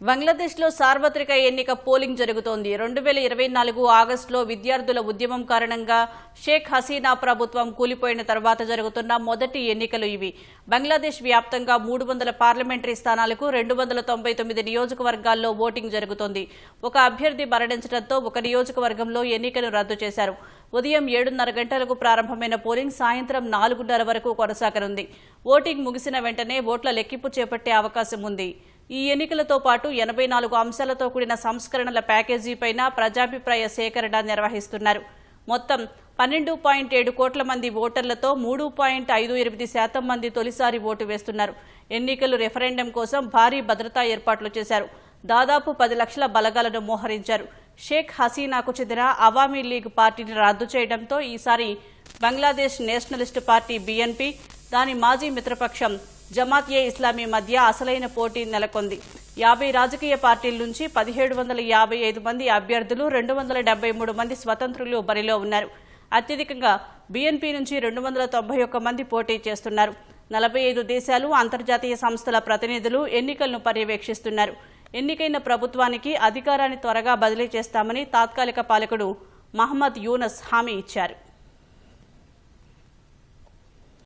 బంగ్లాదేశ్లో సార్వత్రిక ఎన్నిక పోలింగ్ జరుగుతోంది. రెండు వేల ఇరవై నాలుగు ఆగస్టులో విద్యార్థుల ఉద్యమం కారణంగా షేక్ హసీనా ప్రభుత్వం కూలిపోయిన తర్వాత జరుగుతున్న మొదటి ఎన్నికలు ఇవి. బంగ్లాదేశ్ వ్యాప్తంగా మూడు వందల పార్లమెంటరీ స్థానాలకు రెండు వందల తొంభై తొమ్మిది నియోజకవర్గాల్లో ఓటింగ్ జరుగుతోంది. ఒక అభ్యర్థి మరణించడంతో ఒక నియోజకవర్గంలో ఎన్నికను రద్దు చేశారు. ఉదయం ఏడున్నర గంటలకు ప్రారంభమైన పోలింగ్ సాయంత్రం నాలుగున్నర వరకు కొనసాగనుంది. ఓటింగ్ ముగిసిన వెంటనే ఓట్ల లెక్కింపు చేపట్టే అవకాశం ఉంది. ఈ ఎన్నికలతో పాటు ఎనభై నాలుగు అంశాలతో కూడిన సంస్కరణల ప్యాకేజీపైన ప్రజాభిప్రాయ సేకరణ నిర్వహిస్తున్నారు. మొత్తం పన్నెండు పాయింట్ ఏడు కోట్ల మంది ఓటర్లతో మూడు పాయింట్ ఐదు ఎనిమిది శాతం మంది తొలిసారి ఓటు వేస్తున్నారు. ఎన్నికలు రెఫరెండం కోసం భారీ భద్రతా ఏర్పాట్లు చేశారు. దాదాపు పది లక్షల బలగాలను మోహరించారు. షేక్ హసీనాకు చెందిన అవామీ లీగ్ పార్టీని రద్దు చేయడంతో ఈసారి బంగ్లాదేశ్ నేషనలిస్ట్ పార్టీ బీఎన్పీ దాని మాజీ మిత్రపక్షం జమాత్ ఏ ఇస్లామీ మధ్య అసలైన పోటీ నెలకొంది. యాభై రాజకీయ పార్టీల నుంచి పదిహేడు వందల యాభై ఐదు మంది అభ్యర్థులు రెండు వందల డెబ్బై మూడు మంది స్వతంత్రులు బరిలో ఉన్నారు. అత్యధికంగా బీఎన్పీ నుంచి రెండు వందల తొంభై ఒక్క మంది పోటీ చేస్తున్నారు. నలభై ఐదు దేశాలు అంతర్జాతీయ సంస్థల ప్రతినిధులు ఎన్నికలను పర్యవేక్షిస్తున్నారు. ఎన్నికైన ప్రభుత్వానికి అధికారాన్ని త్వరగా బదిలీ చేస్తామని తాత్కాలిక పాలకుడు మహమ్మద్ యూనస్ హామీ ఇచ్చారు.